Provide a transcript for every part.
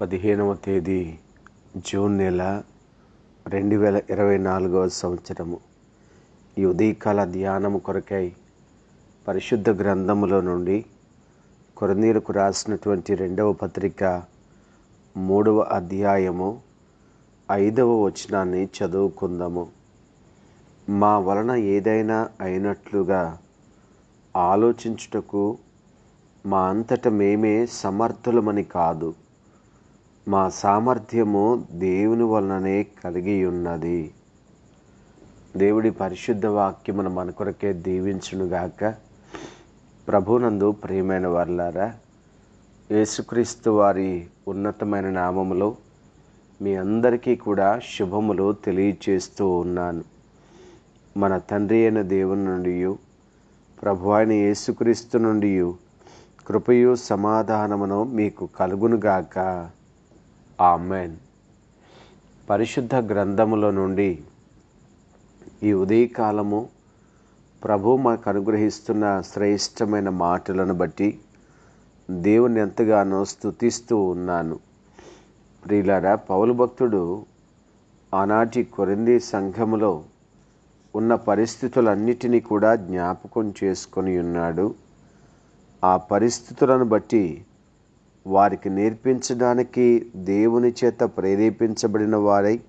పదిహేనవ తేదీ జూన్ నెల రెండు వేల ఇరవై నాలుగవ సంవత్సరము. ఈ ఉదయకాల ధ్యానము కొరకై పరిశుద్ధ గ్రంథములో నుండి కొరనీరుకు రాసినటువంటి రెండవ పత్రిక మూడవ అధ్యాయము ఐదవ వచనాన్ని చదువుకుందాము. మా వలన ఏదైనా అయినట్లుగా ఆలోచించుటకు మా అంతట మేమే సమర్థులమని కాదు. మా సామర్థ్యము దేవుని వలననే కలిగి ఉన్నది దేవుడి పరిశుద్ధ వాక్యమును మన కొరకే దీవించునుగాక. ప్రభునందు ప్రియమైన వర్లారా యేసుక్రీస్తు వారి ఉన్నతమైన నామములో మీ అందరికీ కూడా శుభములు తెలియచేస్తూ ఉన్నాను. మన తండ్రి అయిన దేవుని నుండి ప్రభు అయిన యేసుక్రీస్తు నుండి కృపయు సమాధానమును మీకు కలుగునుగాక. ఆమెన్. పరిశుద్ధ గ్రంథములో నుండి ఈ ఉదయకాలము ప్రభు మాకు అనుగ్రహిస్తున్న శ్రేష్టమైన మాటలను బట్టి దేవుని ఎంతగానో స్థుతిస్తూ ఉన్నాను. ప్రియులారా పౌలు భక్తుడు ఆనాటి కొరింది సంఘములో ఉన్న పరిస్థితులన్నిటినీ కూడా జ్ఞాపకం చేసుకొని ఉన్నాడు. ఆ పరిస్థితులను బట్టి వారికి నేర్పించడానికి దేవుని చేత ప్రేరేపించబడిన వారై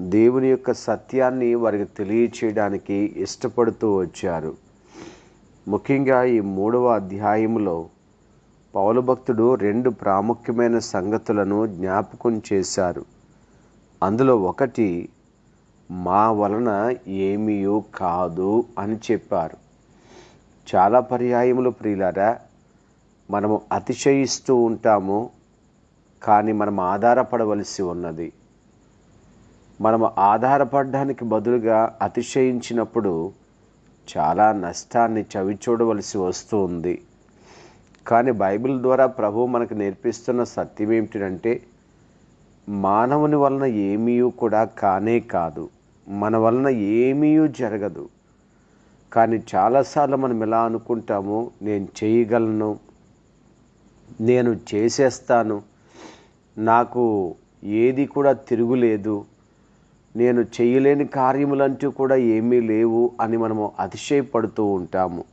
దేవుని యొక్క సత్యాన్ని వారికి తెలియచేయడానికి ఇష్టపడుతూ వచ్చారు. ముఖ్యంగా ఈ మూడవ అధ్యాయంలో పౌలభక్తుడు రెండు ప్రాముఖ్యమైన సంగతులను జ్ఞాపకం చేశారు. అందులో ఒకటి మా వలన ఏమీయూ కాదు అని చెప్పారు. చాలా పర్యాయములు ప్రియులారా మనము అతిశయిస్తూ ఉంటాము కానీ మనం ఆధారపడవలసి ఉన్నది. మనము ఆధారపడడానికి బదులుగా అతిశయించినప్పుడు చాలా నష్టాన్ని చవిచూడవలసి వస్తూ ఉంది కానీ బైబిల్ ద్వారా ప్రభు మనకు నేర్పిస్తున్న సత్యం ఏమిటంటే మానవుని వలన ఏమీ కూడా కానే కాదు. మన వలన ఏమీ జరగదు. కానీ చాలాసార్లు మనం ఎలా అనుకుంటాము నేను చేయగలను నేను చేసేస్తాను. నాకు ఏది కూడా తిరుగులేదు. నేను చేయలేని కార్యములంటూ కూడా ఏమీ లేవు అని మనము అతిశయపడుతూ ఉంటాము.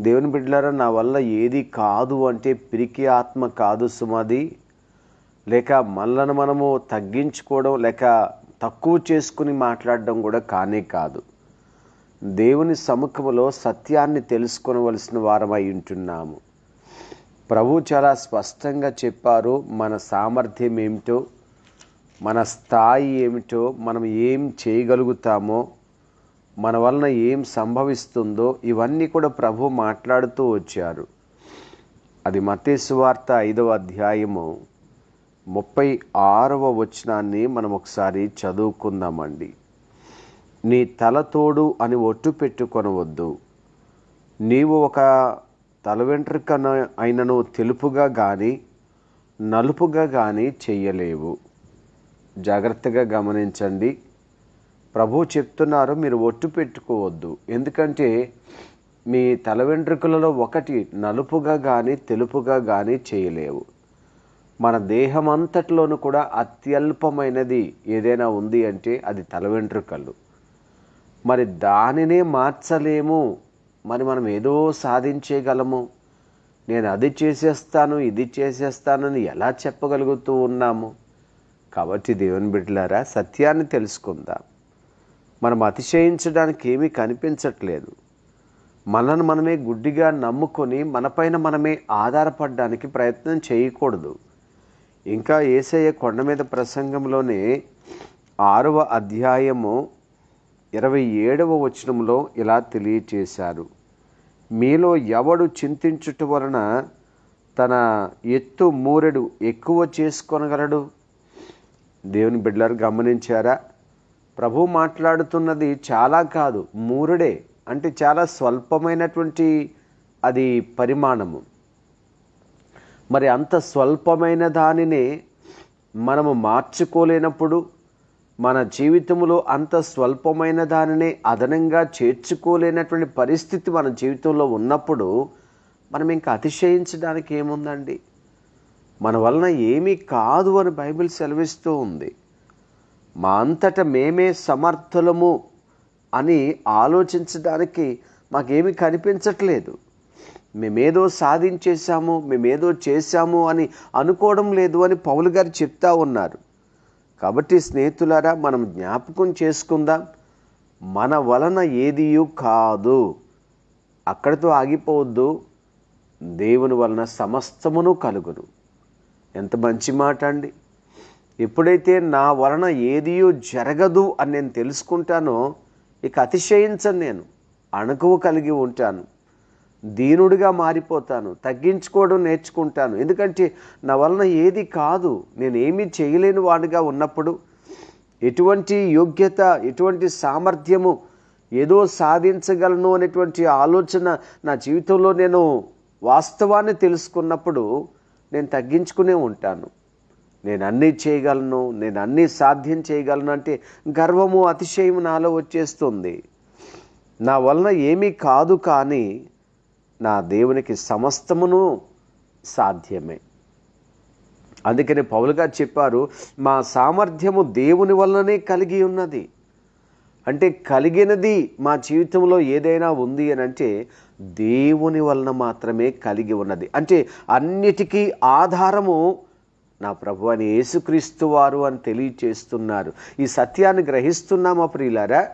దేవుని బిడ్డలారా నా వల్ల ఏది కాదు అంటే పిరికి ఆత్మ కాదు సుమది. లేక మనలను మనము తగ్గించుకోవడం లేక తక్కువ చేసుకుని మాట్లాడడం కూడా కానే కాదు. దేవుని సముఖంలో సత్యాన్ని తెలుసుకొనవలసిన వారమై ఉంటున్నాము. ప్రభు చాలా స్పష్టంగా చెప్పారు మన సామర్థ్యం ఏమిటో మన స్థాయి ఏమిటో మనం ఏం చేయగలుగుతామో మన వలన ఏం సంభవిస్తుందో ఇవన్నీ కూడా ప్రభు మాట్లాడుతూ వచ్చారు. అది మతేశ్వార్త ఐదవ అధ్యాయము ముప్పై ఆరవ వచనాన్ని మనం ఒకసారి చదువుకుందామండి. నీ తలతోడు అని ఒట్టు పెట్టుకొనవద్దు. నీవు ఒక తల వెంట్రుక అయినను తెలుపుగా కానీ నలుపుగా కానీ చెయ్యలేవు. జాగ్రత్తగా గమనించండి. ప్రభు చెప్తున్నారు మీరు ఒట్టు పెట్టుకోవద్దు. ఎందుకంటే మీ తల వెంట్రుకలలో ఒకటి నలుపుగా కానీ తెలుపుగా కానీ చేయలేవు. మన దేహం అంతటిలోనూ కూడా అత్యల్పమైనది ఏదైనా ఉంది అంటే అది తల వెంట్రుకలు మరి దానినే మార్చలేము. మరి మనం ఏదో సాధించేయగలము. నేను అది చేసేస్తాను ఇది చేసేస్తానని ఎలా చెప్పగలుగుతూ ఉన్నాము? కాబట్టి దేవుని బిడ్డలారా సత్యాన్ని తెలుసుకుందాం. మనం అతిశయించడానికి ఏమీ కనిపించట్లేదు. మనను మనమే గుడ్డిగా నమ్ముకొని మనపైన మనమే ఆధారపడడానికి ప్రయత్నం చేయకూడదు. ఇంకా ఏసయ్య కొండ మీద ప్రసంగంలోనే ఆరవ అధ్యాయము ఇరవై ఏడవ వచనంలో ఇలా తెలియచేశారు. మీలో ఎవడు చింతించుట వలన తన ఎత్తు మూరెడు ఎక్కువ చేసుకొనగలడు? దేవుని బిడ్డలారు గమనించారా? ప్రభు మాట్లాడుతున్నది చాలా కాదు మూరుడే అంటే చాలా స్వల్పమైనటువంటి అది పరిమాణము. మరి అంత స్వల్పమైన దానినే మనము మార్చుకోలేనప్పుడు మన జీవితంలో అంత స్వల్పమైన దానిని అదనంగా చేర్చుకోలేనటువంటి పరిస్థితి మన జీవితంలో ఉన్నప్పుడు మనం ఇంకా అతిశయించడానికి ఏముందండి? మన వలన ఏమీ కాదు అని బైబిల్ సెలవిస్తూ ఉంది. మా అంతట మేమే సమర్థులము అని ఆలోచించడానికి మాకేమీ కనిపించట్లేదు. మేమేదో సాధించేశాము మేమేదో చేశాము అని అనుకోవడం లేదు అని పౌలు గారు చెప్తా ఉన్నారు. కాబట్టి స్నేహితులారా మనం జ్ఞాపకం చేసుకుందాం. మన వలన ఏదియూ కాదు. అక్కడితో ఆగిపోవద్దు. దేవుని వలన సమస్తమును కలుగును. ఎంత మంచి మాట అండి. ఎప్పుడైతే నా వలన ఏదియూ జరగదు అని నేను తెలుసుకుంటానో ఇక అతిశయించను నేను. అణకువ కలిగి ఉంటాను. దీనుడిగా మారిపోతాను తగ్గించుకోవడం నేర్చుకుంటాను. ఎందుకంటే నా వలన ఏది కాదు నేను ఏమీ చేయలేని వాడిగా ఉన్నప్పుడు ఎటువంటి యోగ్యత ఎటువంటి సామర్థ్యము ఏదో సాధించగలను అనేటువంటి ఆలోచన నా జీవితంలో నేను వాస్తవాన్ని తెలుసుకున్నప్పుడు నేను తగ్గించుకునే ఉంటాను. నేను అన్నీ చేయగలను నేను అన్నీ సాధ్యం చేయగలను అంటే గర్వము అతిశయం నాలో వచ్చేస్తుంది. నా వలన ఏమీ కాదు కానీ నా దేవునికి సమస్తమును సాధ్యమే. అందుకని పౌలు గారు చెప్పారు మా సామర్థ్యము దేవుని వలననే కలిగి ఉన్నది. అంటే కలిగినది మా జీవితంలో ఏదైనా ఉంది అని అంటే దేవుని వలన మాత్రమే కలిగి ఉన్నది. అంటే అన్నిటికీ ఆధారము నా ప్రభు అని యేసుక్రీస్తు వారు అని తెలియచేస్తున్నారు. ఈ సత్యాన్ని గ్రహిస్తున్నామా ప్రియులారా?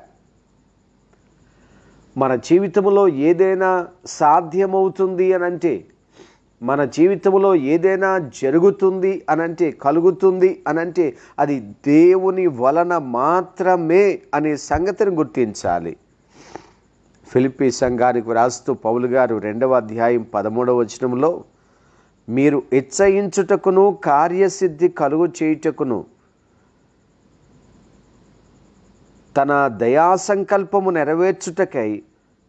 మన జీవితంలో ఏదైనా సాధ్యమవుతుంది అనంటే మన జీవితంలో ఏదైనా జరుగుతుంది అనంటే కలుగుతుంది అనంటే అది దేవుని వలన మాత్రమే అనే సంగతిని గుర్తించాలి. ఫిలిపీ సంఘానికి రాస్తూ పౌలు గారు రెండవ అధ్యాయం పదమూడవ వచనంలో మీరు ఇచ్చయించుటకును కార్యసిద్ధి కలుగు చేయుటకును తన దయా సంకల్పము నెరవేర్చుటకై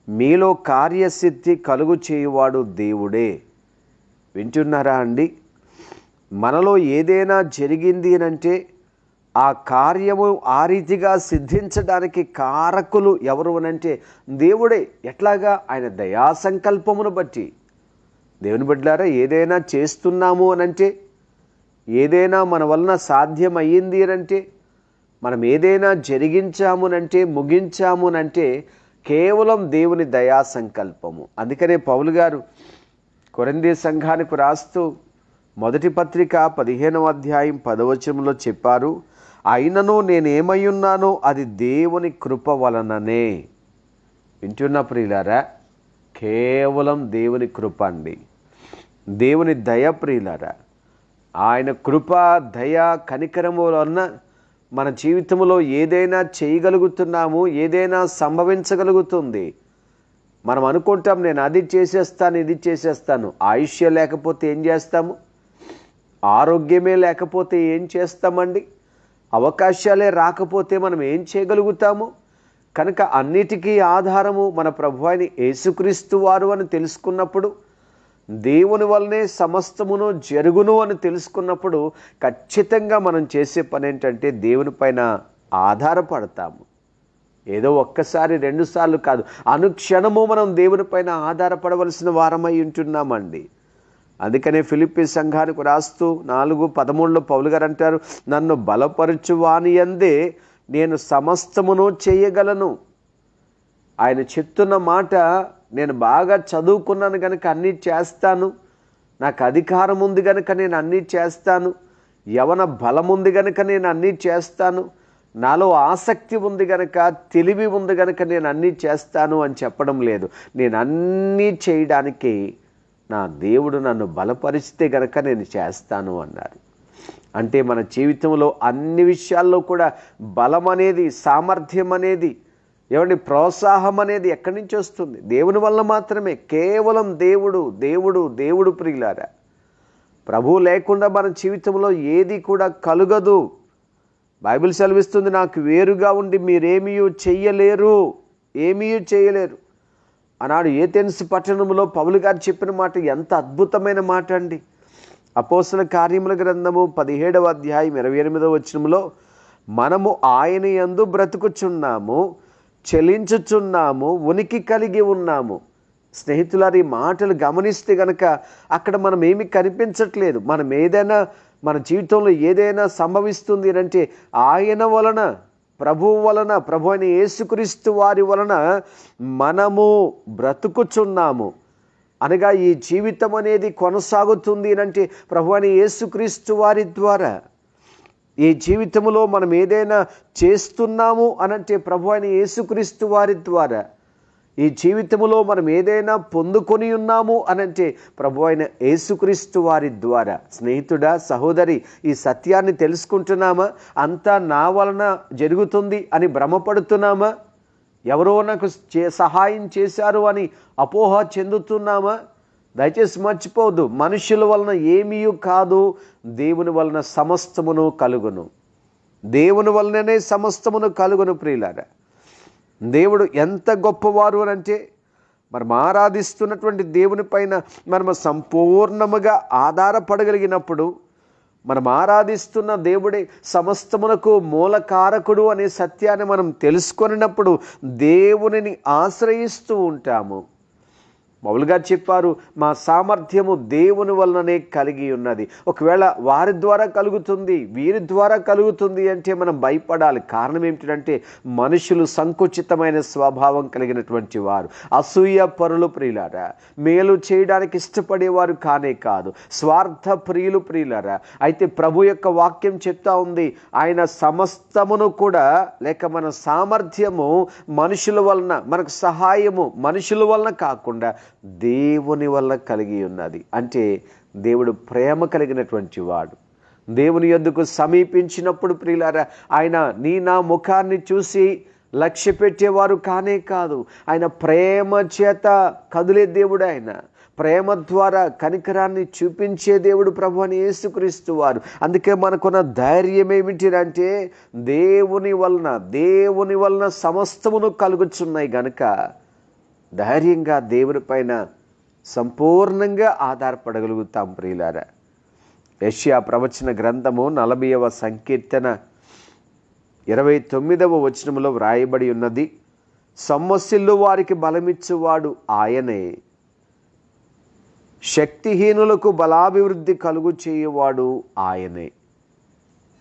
మీలో కార్యసిద్ధి కలుగు చేయువాడు దేవుడే. వింటున్నారా అండి? మనలో ఏదైనా జరిగింది అంటే ఆ కార్యము ఆ రీతిగా సిద్ధించడానికి కారకులు ఎవరు అనంటే దేవుడే. ఎట్లాగా? ఆయన దయా సంకల్పమును బట్టి. దేవుని బిడ్డలారా ఏదైనా చేస్తున్నాము అనంటే ఏదైనా మన వలన సాధ్యమయ్యింది అనంటే మనం ఏదైనా జరిగించామునంటే ముగించామునంటే కేవలం దేవుని దయా సంకల్పము. అందుకనే పౌలు గారు కొరందే సంఘానికి రాస్తూ మొదటి పత్రిక పదిహేనవ అధ్యాయం పదవచనంలో చెప్పారు అయినను నేనేమయ్యున్నానో ఉన్నానో అది దేవుని కృప వలననే. వింటున్న ప్రియులారా? కేవలం దేవుని కృప అండి. దేవుని దయ ప్రియులారా ఆయన కృప దయ కనికరము వలన మన జీవితంలో ఏదైనా చేయగలుగుతున్నాము ఏదైనా సంభవించగలుగుతుంది. మనం అనుకుంటాం నేను అది చేసేస్తాను ఇది చేసేస్తాను. ఆయుష్య లేకపోతే ఏం చేస్తాము? ఆరోగ్యమే లేకపోతే ఏం చేస్తామండి? అవకాశాలే రాకపోతే మనం ఏం చేయగలుగుతాము? కనుక అన్నిటికీ ఆధారము మన ప్రభు అయిన యేసుక్రీస్తు వారు అని తెలుసుకున్నప్పుడు దేవుని వల్లనే సమస్తమును జరుగును అని తెలుసుకున్నప్పుడు ఖచ్చితంగా మనం చేసే పని ఏంటంటే దేవుని పైన ఆధారపడతాము. ఏదో ఒక్కసారి రెండుసార్లు కాదు అనుక్షణము మనం దేవుని పైన ఆధారపడవలసిన వారమై ఉంటున్నామండి. అందుకనే ఫిలిప్పి సంఘానికి రాస్తూ నాలుగు పదమూడులో పౌలు గారు అంటారు నన్ను బలపరచువాని అందే నేను సమస్తమును చేయగలను. ఆయన చెప్తున్న మాట నేను బాగా చదువుకున్నాను కనుక అన్నీ చేస్తాను. నాకు అధికారం ఉంది కనుక నేను అన్నీ చేస్తాను. యవన బలం ఉంది కనుక నేను అన్నీ చేస్తాను. నాలో ఆసక్తి ఉంది కనుక తెలివి ఉంది కనుక నేను అన్నీ చేస్తాను అని చెప్పడం లేదు. నేను అన్నీ చేయడానికి నా దేవుడు నన్ను బలపరిస్తే గనక నేను చేస్తాను అన్నారు అంటే మన జీవితంలో అన్ని విషయాల్లో కూడా బలం అనేది సామర్థ్యం అనేది ఏమండి ప్రోత్సాహం అనేది ఎక్కడి నుంచి వస్తుంది? దేవుని వల్ల మాత్రమే. కేవలం దేవుడు దేవుడు దేవుడు ప్రియులారా. ప్రభు లేకుండా మన జీవితంలో ఏది కూడా కలుగదు. బైబిల్ సెలవిస్తుంది నాకు వేరుగా ఉండి మీరేమీ చెయ్యలేరు. ఏమీ చేయలేరు ఆనాడు ఏథెన్స్ పట్టణంలో పౌలు గారు చెప్పిన మాట ఎంత అద్భుతమైన మాట అండి. అపోసల కార్యముల గ్రంథము పదిహేడవ అధ్యాయం ఇరవై ఎనిమిదవ వచనంలో మనము ఆయన యందు బ్రతుకుచున్నాము. చెలించుచున్నాము ఉనికి కలిగి ఉన్నాము. స్నేహితులారి మాటలు గమనిస్తే గనక అక్కడ మనం ఏమి కనిపించట్లేదు. మనం ఏదైనా మన జీవితంలో ఏదైనా సంభవిస్తుంది అంటే ఆయన వలన ప్రభువు వలన ప్రభు అయిన యేసుక్రీస్తు వారి వలన మనము బ్రతుకుచున్నాము. అనగా ఈ జీవితం అనేది కొనసాగుతుంది అంటే ప్రభు అని యేసుక్రీస్తు వారి ద్వారా. ఈ జీవితంలో మనం ఏదైనా చేస్తున్నాము అనంటే ప్రభు అయిన యేసుక్రీస్తు వారి ద్వారా ఈ జీవితంలో మనం ఏదైనా పొందుకొని ఉన్నాము అనంటే ప్రభు అయిన యేసుక్రీస్తు వారి ద్వారా. స్నేహితుడా సహోదరి ఈ సత్యాన్ని తెలుసుకుంటున్నామా? అంతా నా వలన జరుగుతుంది అని భ్రమపడుతున్నామా? ఎవరో నాకు చే సహాయం చేశారు అని అపోహ చెందుతున్నామా? దయచేసి మర్చిపోవద్దు. మనుషుల వలన ఏమీ కాదు దేవుని వలన సమస్తమును కలుగును. దేవుని వలననే సమస్తమును కలుగును ప్రియులారా. దేవుడు ఎంత గొప్పవారు అని అంటే మనం ఆరాధిస్తున్నటువంటి దేవుని పైన మనము సంపూర్ణముగా ఆధారపడగలిగినప్పుడు మనం ఆరాధిస్తున్న దేవుడే సమస్తమునకు మూలకారకుడు అనే సత్యాన్ని మనం తెలుసుకొనినప్పుడు దేవునిని ఆశ్రయిస్తూ ఉంటాము. మౌలుగా చెప్పారు మా సామర్థ్యము దేవుని వలననే కలిగి ఉన్నది. ఒకవేళ వారి ద్వారా కలుగుతుంది వీరి ద్వారా కలుగుతుంది అంటే మనం భయపడాలి. కారణం ఏమిటంటే మనుషులు సంకుచితమైన స్వభావం కలిగినటువంటి వారు. అసూయ పరులు ప్రియులారా మేలు చేయడానికి ఇష్టపడేవారు కానే కాదు స్వార్థ ప్రియులు ప్రియులారా. అయితే ప్రభు యొక్క వాక్యం చెప్తా ఉంది ఆయన సమస్తమును కూడా లేక మన సామర్థ్యము మనుషుల వలన మనకు సహాయము మనుషుల వలన కాకుండా దేవుని వల్ల కలిగి ఉన్నది. అంటే దేవుడు ప్రేమ కలిగినటువంటి వాడు. దేవుని యొద్దకు సమీపించినప్పుడు ప్రియులారా ఆయన నీ నా ముఖాన్ని చూసి లక్ష్య పెట్టేవారు కానే కాదు. ఆయన ప్రేమ చేత కదిలే దేవుడు ఆయన. ప్రేమ ద్వారా కనికరాన్ని చూపించే దేవుడు ప్రభు అని యేసుక్రీస్తు వారు. అందుకే మనకున్న ధైర్యం ఏమిటిరంటే దేవుని వలన దేవుని వలన సమస్తమును కలుగుచున్నాయి గనుక ధైర్యంగా దేవుని పైన సంపూర్ణంగా ఆధారపడగలుగుతాం ప్రియులారా. యష్యా ప్రవచన గ్రంథము నలభైవ సంకీర్తన ఇరవై తొమ్మిదవ వచనములో వ్రాయబడి ఉన్నది సమస్యలు వారికి బలమిచ్చువాడు ఆయనే. శక్తిహీనులకు బలాభివృద్ధి కలుగు చేయువాడు ఆయనే.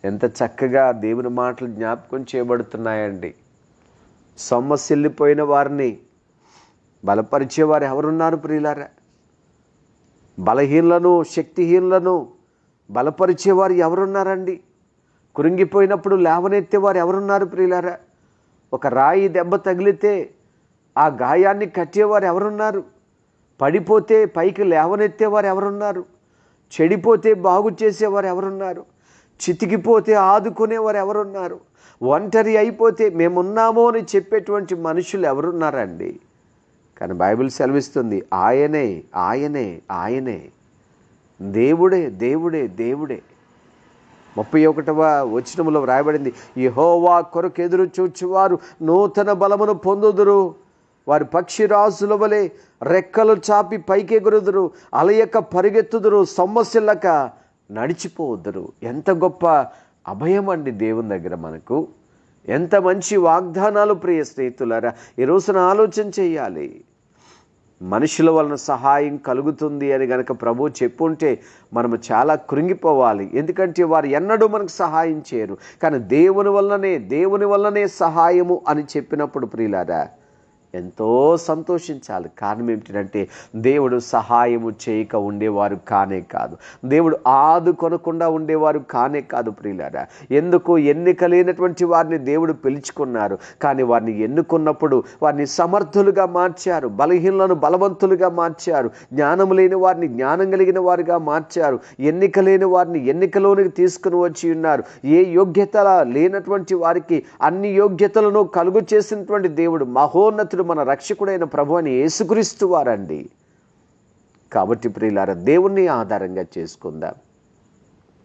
ఎంత చక్కగా దేవుని మాటలు జ్ఞాపకం చేయబడుతున్నాయండి. సొమ్మసిల్లిపోయిన వారిని బలపరిచేవారు ఎవరున్నారు ప్రియులారా? బలహీనులను శక్తిహీనులను బలపరిచేవారు ఎవరున్నారండి? కృంగిపోయినప్పుడు లేవనెత్తేవారు ఎవరున్నారు ప్రియులారా? ఒక రాయి దెబ్బ తగిలితే ఆ గాయాన్ని కట్టేవారు ఎవరున్నారు? పడిపోతే పైకి లేవనెత్తేవారు ఎవరున్నారు? చెడిపోతే బాగు చేసేవారు ఎవరున్నారు? చితికిపోతే ఆదుకునేవారు ఎవరున్నారు? ఒంటరి అయిపోతే మేమున్నామో అని చెప్పేటువంటి మనుషులు ఎవరున్నారండి? కానీ బైబిల్ సెలవిస్తుంది ఆయనే ఆయనే ఆయనే. దేవుడే దేవుడే దేవుడే. ముప్పై ఒకటవ వచనములో వ్రాయబడింది యహోవా కొరకు ఎదురు చూచువారు నూతన బలమును పొందుదురు. వారి పక్షిరాజుల వలె రెక్కలు చాపి పైకెగురుదురు అలయక పరిగెత్తుదురు సొమ్మసిల్లక నడిచిపోదురు. ఎంత గొప్ప అభయం అండి దేవుని దగ్గర మనకు. ఎంత మంచి వాగ్దానాలు ప్రియ స్నేహితులారా? ఈ రోజున ఆలోచన చేయాలి. మనుషుల వలన సహాయం కలుగుతుంది అని గనక ప్రభు చెప్పుంటే మనము చాలా కృంగిపోవాలి. ఎందుకంటే వారు ఎన్నడూ మనకు సహాయం చేయరు. కానీ దేవుని వల్లనే దేవుని వల్లనే సహాయము అని చెప్పినప్పుడు ప్రియులారా ఎంతో సంతోషించాలి. కారణం ఏమిటంటే దేవుడు సహాయము చేయక ఉండేవారు కానే కాదు. దేవుడు ఆదుకొనకుండా ఉండేవారు కానే కాదు ప్రియులారా. ఎందుకు? ఎన్నిక లేనటువంటి వారిని దేవుడు పిలుచుకున్నారు. కానీ వారిని ఎన్నుకున్నప్పుడు వారిని సమర్థులుగా మార్చారు. బలహీనలను బలవంతులుగా మార్చారు. జ్ఞానం లేని వారిని జ్ఞానం కలిగిన వారుగా మార్చారు. ఎన్నిక లేని వారిని ఎన్నికలోనికి తీసుకుని వచ్చి ఉన్నారు. ఏ యోగ్యత లేనటువంటి వారికి అన్ని యోగ్యతలను కలుగు చేసినటువంటి దేవుడు మహోన్నతుడు మన రక్షకుడైన ప్రభు అని యేసుక్రీస్తు వారండి. కాబట్టి ప్రియులార దేవుణ్ణి ఆధారంగా చేసుకుందాం.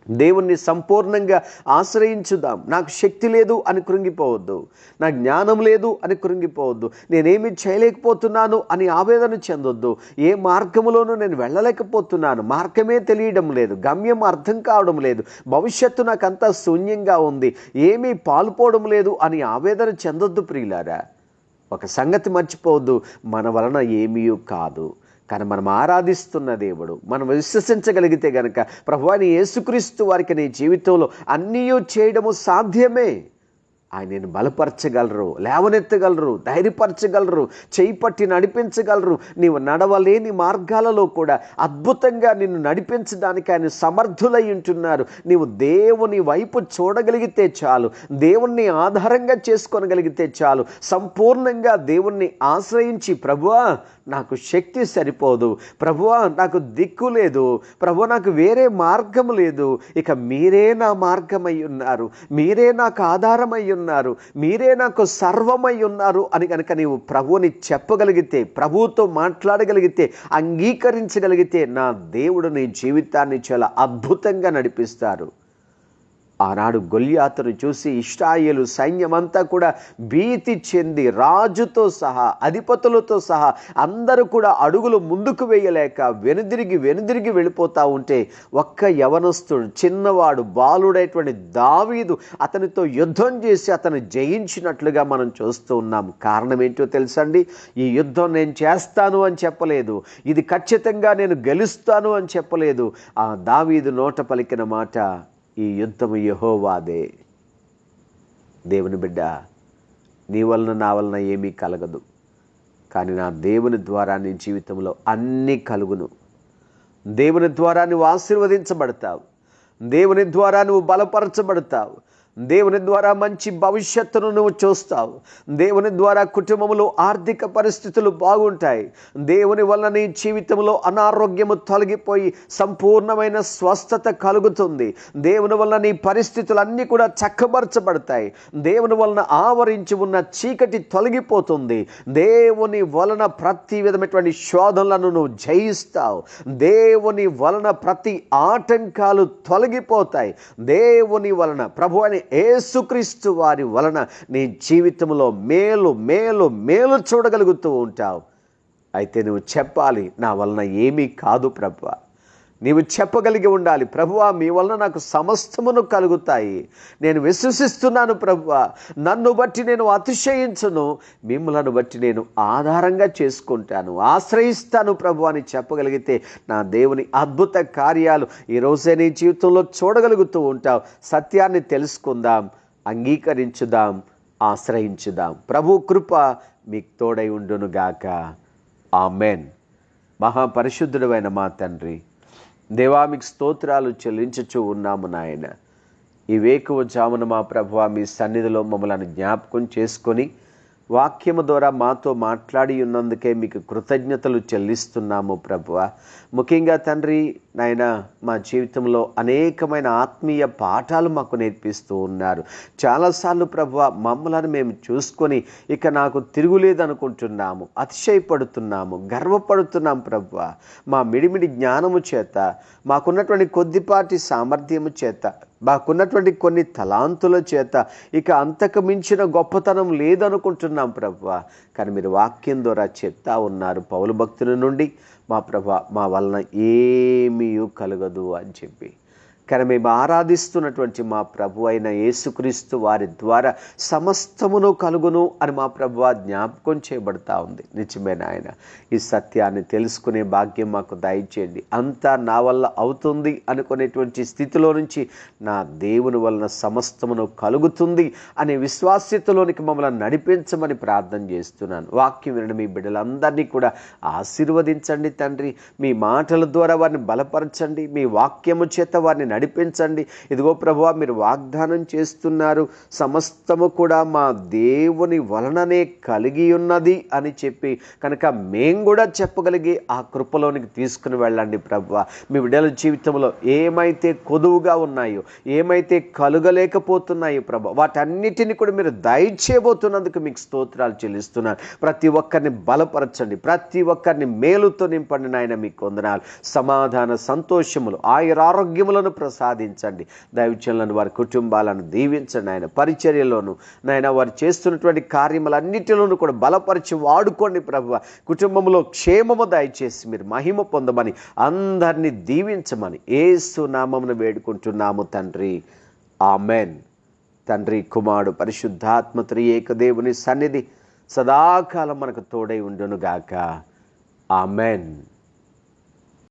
దేవుణ్ణి సంపూర్ణంగా ఆశ్రయించుదాం. నాకు శక్తి లేదు అని కృంగిపోవద్దు. నా జ్ఞానం లేదు అని కృంగిపోవద్దు. నేనేమి చేయలేకపోతున్నాను అని ఆవేదన చెందొద్దు. ఏ మార్గంలోనూ నేను వెళ్ళలేకపోతున్నాను. మార్గమే తెలియడం లేదు. గమ్యం అర్థం కావడం లేదు. భవిష్యత్తు నాకంతా శూన్యంగా ఉంది. ఏమీ పాల్పోవడం లేదు అని ఆవేదన చెందొద్దు ప్రియులారా. ఒక సంగతి మర్చిపోవద్దు. మన వలన ఏమీ కాదు. కానీ మనం ఆరాధిస్తున్న దేవుడు మనం విశ్వసించగలిగితే గనక ప్రభువాని యేసుక్రీస్తు వారికి నీ జీవితంలో అన్నీ చేయడము సాధ్యమే. ఆయన నేను బలపరచగలరు లేవనెత్తగలరు ధైర్యపరచగలరు చేయి పట్టి నడిపించగలరు. నీవు నడవలేని మార్గాలలో కూడా అద్భుతంగా నిన్ను నడిపించడానికి ఆయన సమర్థులై ఉంటున్నారు. నీవు దేవుని వైపు చూడగలిగితే చాలు. దేవుణ్ణి ఆధారంగా చేసుకోనగలిగితే చాలు. సంపూర్ణంగా దేవుణ్ణి ఆశ్రయించి ప్రభువా నాకు శక్తి సరిపోదు. ప్రభువా నాకు దిక్కు లేదు. ప్రభు నాకు వేరే మార్గం లేదు. ఇక మీరే నా మార్గమై ఉన్నారు. మీరే నాకు ఆధారమై ఉన్నారు మీరే నాకు సర్వమై ఉన్నారు అని కనుక నీవు ప్రభువుని చెప్పగలిగితే ప్రభువుతో మాట్లాడగలిగితే అంగీకరించగలిగితే నా దేవుడు నీ జీవితాన్ని చాలా అద్భుతంగా నడిపిస్తారు. ఆనాడు గొల్యాతను చూసి ఇష్టాయేలు సైన్యమంతా కూడా భీతి చెంది రాజుతో సహా అధిపతులతో సహా అందరూ కూడా అడుగులు ముందుకు వేయలేక వెనుదిరిగి వెనుదిరిగి వెళ్ళిపోతూ ఉంటే ఒక్క యవనస్తుడు చిన్నవాడు బాలుడైనటువంటి దావీదు అతనితో యుద్ధం చేసి అతను జయించినట్లుగా మనం చూస్తూ ఉన్నాం. కారణం ఏంటో తెలుసండి? ఈ యుద్ధం నేను చేస్తాను అని చెప్పలేదు. ఇది ఖచ్చితంగా నేను గెలుస్తాను అని చెప్పలేదు. ఆ దావీదు నోట పలికిన మాట ఈ యుద్ధము యహోవాదే. దేవుని బిడ్డ నీ వలన నా వలన ఏమీ కలగదు. కానీ నా దేవుని ద్వారా నీ జీవితంలో అన్నీ కలుగును. దేవుని ద్వారా నువ్వు ఆశీర్వదించబడతావు. దేవుని ద్వారా నువ్వు బలపరచబడతావు. దేవుని ద్వారా మంచి భవిష్యత్తును నువ్వు చూస్తావు. దేవుని ద్వారా కుటుంబంలో ఆర్థిక పరిస్థితులు బాగుంటాయి. దేవుని వల్ల నీ జీవితంలో అనారోగ్యము తొలగిపోయి సంపూర్ణమైన స్వస్థత కలుగుతుంది. దేవుని వల్ల నీ పరిస్థితులన్నీ కూడా చక్కబరచబడతాయి. దేవుని వలన ఆవరించి ఉన్న చీకటి తొలగిపోతుంది. దేవుని వలన ప్రతి విధమైనటువంటి శోధనలను నువ్వు జయిస్తావు. దేవుని వలన ప్రతి ఆటంకాలు తొలగిపోతాయి. దేవుని వలన ప్రభు అని ఏసుక్రీస్తు వారి వలన నీ జీవితంలో మేలు మేలు మేలు చూడగలుగుతూ ఉంటావు. అయితే నువ్వు చెప్పాలి నా వలన ఏమీ కాదు ప్రభా. నీవు చెప్పగలిగి ఉండాలి. ప్రభువా మీ వలన నాకు సమస్తమును కలుగుతాయి. నేను విశ్వసిస్తున్నాను ప్రభువ. నన్ను బట్టి నేను అతిశయించును. మిమ్మలను బట్టి నేను ఆధారంగా చేసుకుంటాను. ఆశ్రయిస్తాను ప్రభు అని చెప్పగలిగితే నా దేవుని అద్భుత కార్యాలు ఈరోజే నీ జీవితంలో చూడగలుగుతూ ఉంటావు. సత్యాన్ని తెలుసుకుందాం అంగీకరించుదాం ఆశ్రయించుదాం. ప్రభు కృప మీకు తోడై ఉండునుగాక. ఆమెన్. మహాపరిశుద్ధుడమైన మా తండ్రి దేవా మీకు స్తోత్రాలు చెల్లించుచూ ఉన్నాము నాయన. ఈ వేకువ జామున మా ప్రభు మీ సన్నిధిలో మమ్మల్ని జ్ఞాపకం చేసుకొని వాక్యము ద్వారా మాతో మాట్లాడి ఉన్నందుకే మీకు కృతజ్ఞతలు చెల్లిస్తున్నాము ప్రభువ. ముఖ్యంగా తండ్రి నాయన మా జీవితంలో అనేకమైన ఆత్మీయ పాఠాలు మాకు నేర్పిస్తూ ఉన్నారు. చాలాసార్లు ప్రభువ మమ్మలను మేము చూసుకొని ఇక నాకు తిరుగులేదనుకుంటున్నాము అతిశయపడుతున్నాము గర్వపడుతున్నాం ప్రభువ. మా మిడిమిడి జ్ఞానము చేత మాకున్నటువంటి కొద్దిపాటి సామర్థ్యము చేత మాకున్నటువంటి కొన్ని తలాంతుల చేత ఇక అంతకు మించిన గొప్పతనం లేదనుకుంటున్నాం ప్రభు. కానీ మీరు వాక్యం ద్వారా చెప్తా ఉన్నారు పౌలు భక్తుల నుండి. మా ప్రభ మా వలన ఏమీ కలగదు అని చెప్పి. కానీ మేము ఆరాధిస్తున్నటువంటి మా ప్రభు అయిన యేసుక్రీస్తు వారి ద్వారా సమస్తమును కలుగును అని మా ప్రభు జ్ఞాపకం చేయబడతా ఉంది. నిజమే నాయన ఈ సత్యాన్ని తెలుసుకునే భాగ్యం మాకు దయచేయండి. అంతా నా వల్ల అవుతుంది అనుకునేటువంటి స్థితిలో నుంచి నా దేవుని వలన సమస్తమును కలుగుతుంది అనే విశ్వాస్యతలోనికి మమ్మల్ని నడిపించమని ప్రార్థన చేస్తున్నాను. వాక్యం వినడం మీ బిడ్డలందరినీ కూడా ఆశీర్వదించండి తండ్రి. మీ మాటల ద్వారా వారిని బలపరచండి. మీ వాక్యము చేత వారిని నడిపించండి. ఇదిగో ప్రభు మీరు వాగ్దానం చేస్తున్నారు. సమస్తము కూడా మా దేవుని వలననే కలిగి ఉన్నది అని చెప్పి కనుక మేం కూడా చెప్పగలిగి ఆ కృపలోనికి తీసుకుని వెళ్ళండి ప్రభు మీ విడల జీవితంలో ఏమైతే కొదువుగా ఉన్నాయో ఏమైతే కలుగలేకపోతున్నాయో ప్రభు వాటన్నిటిని కూడా మీరు దయచేయబోతున్నందుకు మీకు స్తోత్రాలు చెల్లిస్తున్నాను. ప్రతి ఒక్కరిని బలపరచండి. ప్రతి ఒక్కరిని మేలుతో నింపండి నాయన మీకు వందనాలు. సమాధాన సంతోషములు ఆయురారోగ్యములను సాధించండి. దైవచనులను వారి కుటుంబాలను దీవించండి ఆయన పరిచర్యలోను. నాయన వారు చేస్తున్నటువంటి కార్యములన్నిటిలోనూ కూడా బలపరిచి వాడుకోండి ప్రభు కుటుంబంలో క్షేమము దయచేసి మీరు మహిమ పొందమని అందరినీ దీవించమని ఏసు నామమును వేడుకుంటున్నాము తండ్రి. ఆమెన్. తండ్రి కుమారుడు పరిశుద్ధాత్మ త్రియేక దేవుని సన్నిధి సదాకాలం మనకు తోడై ఉండునుగాక. ఆమెన్.